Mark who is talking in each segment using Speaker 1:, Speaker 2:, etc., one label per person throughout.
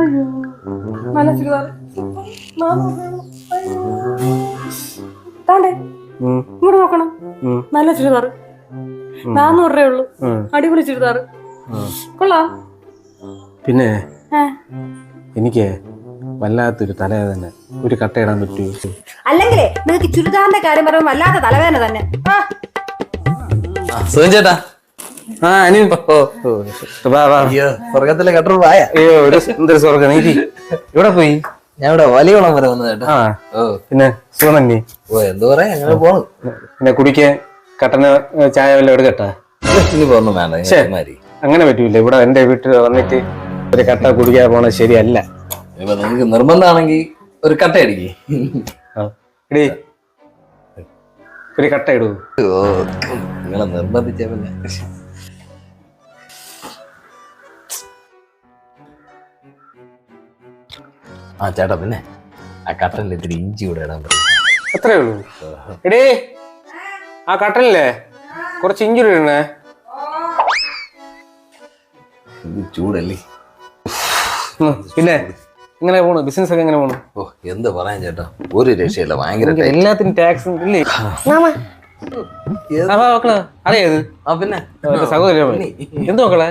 Speaker 1: അയ്യോ താണ്ടേ ഇങ്ങോട്ട് നോക്കണം. നല്ല ചുരിദാർ നാന്നൂറ് രൂപയേ ഉള്ളൂ. അടിപൊളി ചുരിദാർ
Speaker 2: ഉം.
Speaker 1: കൊള്ളാം.
Speaker 2: പിന്നെ എനിക്ക് വല്ലാത്തൊരു തലവേദന. ഒരു കട്ടയിടാൻ പറ്റുമോ
Speaker 1: അല്ലെങ്കിലേ നിങ്ങൾക്ക് ചുരിദാറിന്റെ കാര്യം പറയുമ്പോൾ വല്ലാത്ത തലവേദന തന്നെ.
Speaker 3: സുഖം ചേട്ടാ.
Speaker 2: ആ അനു. ഓ ഓ, വാ വാ
Speaker 3: അയ്യോ സ്വർഗത്തിലെ കട്ടർ വായ.
Speaker 2: അയ്യോ ഒരു എന്തൊരു സ്വർഗം നീ ഇവിടെ പോയി?
Speaker 3: ഞാൻ ഇവിടെ വലിയോളം വരെ വന്നു കേട്ടോ.
Speaker 2: ആ
Speaker 3: ഓ.
Speaker 2: പിന്നെ സുഖം തന്നെ
Speaker 3: ഓ എന്തോ പറയാ അങ്ങനെ പോണു.
Speaker 2: പിന്നെ കുടിക്കാൻ കട്ടന ചായ വല്ലതും എടുക്കട്ടെ?
Speaker 3: ഇനി പോന്നു വേണ്ട.
Speaker 2: അങ്ങനെ പറ്റൂല. ഇവിടെ എന്റെ വീട്ടിൽ വന്നിട്ട് ഒരു കട്ട കുടിക്കാൻ പോണ ശരിയല്ല.
Speaker 3: ഇപ്പൊ നിങ്ങക്ക് നിർബന്ധമാണെങ്കിൽ ഒരു കട്ട അടിക്ക്.
Speaker 2: ഇടി. ഒരു കട്ട ഇടൂ.
Speaker 3: ഓ നിങ്ങളെ നിർബന്ധിച്ച ആ ചേട്ടാ പിന്നെ ആ കട്ടനിൽ ഇത്തിരി ഇഞ്ചി കൂടെ ഇടാൻ പറയും.
Speaker 2: അത്രേ ഉള്ളൂ. എടേ ആ കട്ടലില്ലേ? കുറച്ച് ഇഞ്ചുറി ഇടണേ.
Speaker 3: ഇത് ചൂടല്ലേ?
Speaker 2: ഉം, പിന്നെ ഇങ്ങനെ പോണു ബിസിനസ് ഒക്കെ എങ്ങനെ പോണു.
Speaker 3: ഓ എന്ത് പറയാൻ ചേട്ടാ? ഒരു രക്ഷയില്ല ഭയങ്കര
Speaker 2: എനിക്ക് എല്ലാത്തിനും ടാക്സ് ഇല്ലേ? ആ, വാ, മക്കളെ അറിയത്
Speaker 3: ആ പിന്നെ.
Speaker 2: സഹോദരി എന്ത് മക്കളെ?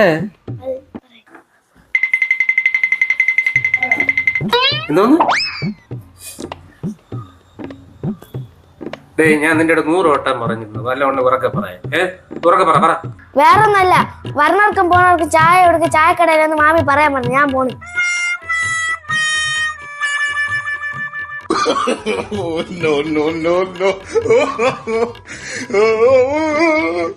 Speaker 2: ഏ? എന്തോന്ന്? ഡേ ഞാൻ നിന്റെ അടുത്ത് നൂറ് വട്ടം പറഞ്ഞിരുന്നു. വല്ലതുകൊണ്ട് ഉറക്കെ പറയാം. ഏ? ഉറക്കെ പറ പറ.
Speaker 4: വേറൊന്നല്ല. വരണവർക്കും പോണവർക്കും ചായ കൊടുക്ക ചായക്കടയിലെന്ന് മാമി പറയാൻ പറഞ്ഞു. ഞാൻ പോണു.
Speaker 5: No, no, no, no.